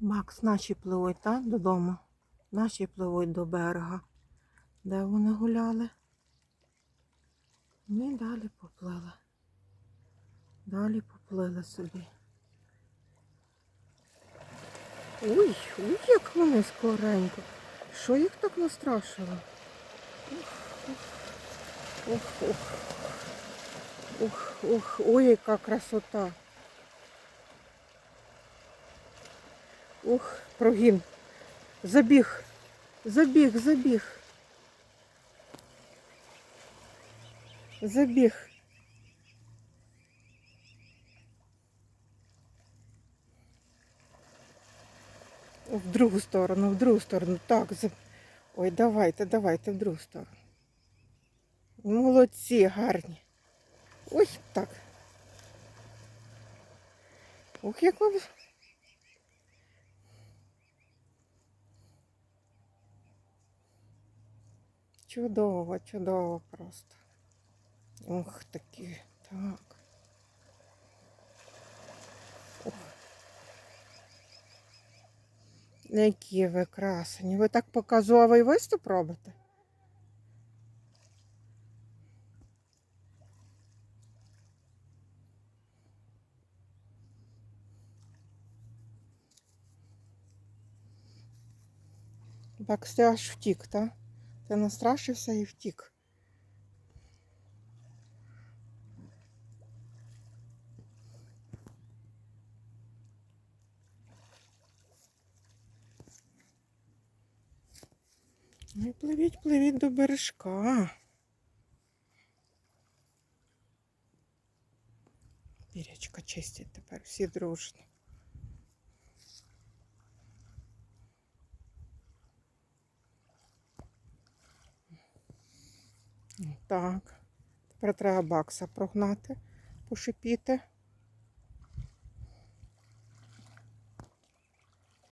Макс, наші пливуть, так, додому. Наші пливуть до берега. Де вони гуляли? Ми далі поплили. Далі поплили собі. Ой, ой, як вони скоренько. Що їх так настрашило? Ух, ух, ух. Ух, ух, ой, яка красота. Ух, прогін. Забіг, забіг, забіг. Забіг. В другу сторону, в другу сторону. Так. за- Ой, давайте, давайте в другу сторону. Молодці, гарні. Ой, так. Ох, як ви. Чудово, чудово просто. Ох, такі, так. Ох. Які ви красені. Ви так показовий виступ робите? Аж втік, так? Ти настрашився і втік. Ну і пливіть, пливіть до бережка. Пірячка чистять тепер всі дружно. Так. Тепер треба бакса прогнати, пошипіти.